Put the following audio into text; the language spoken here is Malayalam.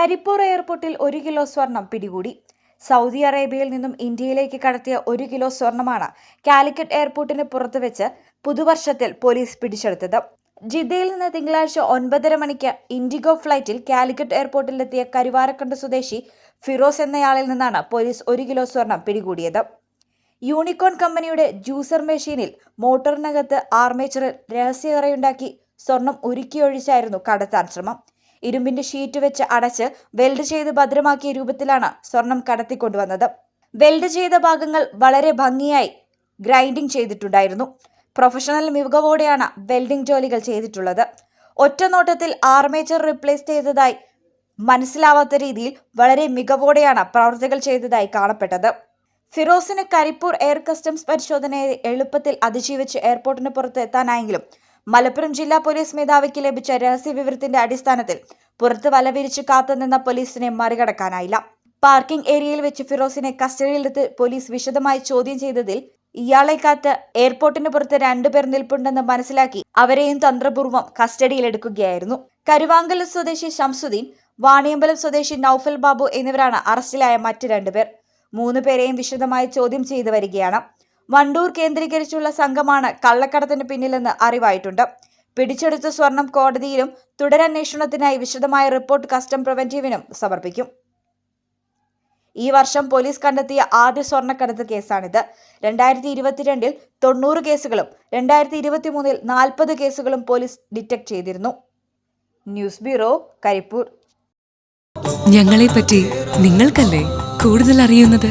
കരിപ്പൂർ എയർപോർട്ടിൽ ഒരു കിലോ സ്വർണം പിടികൂടി. സൗദി അറേബ്യയിൽ നിന്നും ഇന്ത്യയിലേക്ക് കടത്തിയ ഒരു കിലോ സ്വർണമാണ് കാലിക്കറ്റ് എയർപോർട്ടിന് പുറത്ത് വെച്ച് പുതുവർഷത്തിൽ പോലീസ് പിടിച്ചെടുത്തത്. ജിദ്ദയിൽ നിന്ന് തിങ്കളാഴ്ച ഒൻപതര മണിക്ക് ഇൻഡിഗോ ഫ്ലൈറ്റിൽ കാലിക്കറ്റ് എയർപോർട്ടിലെത്തിയ കരുവാരക്കണ്ട് സ്വദേശി ഫിറോസ് എന്നയാളിൽ നിന്നാണ് പോലീസ് ഒരു കിലോ സ്വർണം പിടികൂടിയത്. യൂണിക്കോൺ കമ്പനിയുടെ ജ്യൂസർ മെഷീനിൽ മോട്ടോറിനകത്ത് ആർമേച്ചറിൽ രഹസ്യകറയുണ്ടാക്കി സ്വർണം ഉരുക്കിയൊഴിച്ചായിരുന്നു കടത്താൻ ശ്രമം. ഇരുമ്പിന്റെ ഷീറ്റ് വെച്ച് അടച്ച് വെൽഡ് ചെയ്ത് ഭദ്രമാക്കിയ രൂപത്തിലാണ് സ്വർണം കടത്തിക്കൊണ്ടുവന്നത്. വെൽഡ് ചെയ്ത ഭാഗങ്ങൾ വളരെ ഭംഗിയായി ഗ്രൈൻഡിംഗ് ചെയ്തിട്ടുണ്ടായിരുന്നു. പ്രൊഫഷണൽ മികവോടെയാണ് വെൽഡിംഗ് ജോലികൾ ചെയ്തിട്ടുള്ളത്. ഒറ്റ നോട്ടത്തിൽ ആർമേച്ചർ റിപ്ലേസ് ചെയ്തതായി മനസ്സിലാവാത്ത രീതിയിൽ വളരെ മികവോടെയാണ് പ്രവർത്തികൾ ചെയ്തതായി കാണപ്പെട്ടത്. ഫിറോസിന് കരിപ്പൂർ എയർ കസ്റ്റംസ് പരിശോധനയെ എളുപ്പത്തിൽ അതിജീവിച്ച് എയർപോർട്ടിന് പുറത്ത് എത്താനായെങ്കിലും മലപ്പുറം ജില്ലാ പോലീസ് മേധാവിക്ക് ലഭിച്ച രഹസ്യ വിവരത്തിന്റെ അടിസ്ഥാനത്തിൽ പുറത്ത് വലവിരിച്ച് കാത്തുനിന്ന പോലീസിനെ മറികടക്കാനായില്ല. പാർക്കിംഗ് ഏരിയയിൽ വെച്ച് ഫിറോസിനെ കസ്റ്റഡിയിലെടുത്ത് പോലീസ് വിശദമായി ചോദ്യം ചെയ്തതിൽ ഇയാളെ കാത്ത് എയർപോർട്ടിന് പുറത്ത് രണ്ടുപേർ നിൽപ്പുണ്ടെന്ന് മനസ്സിലാക്കി അവരെയും തന്ത്രപൂർവം കസ്റ്റഡിയിലെടുക്കുകയായിരുന്നു. കരുവാങ്കൽ സ്വദേശി ഷംസുദ്ദീൻ വാണിയമ്പലം സ്വദേശി നൌഫൽ ബാബു എന്നിവരാണ് അറസ്റ്റിലായ മറ്റ് രണ്ടുപേർ മൂന്ന് പേരെയും വിശദമായി ചോദ്യം ചെയ്തു വരികയാണ്. വണ്ടൂർ കേന്ദ്രീകരിച്ചുള്ള സംഘമാണ് കള്ളക്കടത്തിന് പിന്നിലെന്ന് അറിവായിട്ടുണ്ട്. പിടിച്ചെടുത്ത സ്വർണം കോടതിയിലും തുടരന്വേഷണത്തിനായി വിശദമായ റിപ്പോർട്ട് കസ്റ്റം പ്രിവന്റീവിനും സമർപ്പിക്കും. ഈ വർഷം പോലീസ് കണ്ടെത്തിയ ആദ്യ സ്വർണക്കടത്ത് കേസാണിത്. രണ്ടായിരത്തി ഇരുപത്തിരണ്ടിൽ തൊണ്ണൂറ് കേസുകളും രണ്ടായിരത്തി ഇരുപത്തി മൂന്നിൽ നാൽപ്പത് കേസുകളും പോലീസ് ഡിറ്റക്ട് ചെയ്തിരുന്നു. News bureau Karipur. ഞങ്ങളെ പറ്റി നിങ്ങൾക്കല്ലേ കൂടുതൽ അറിയുന്നത്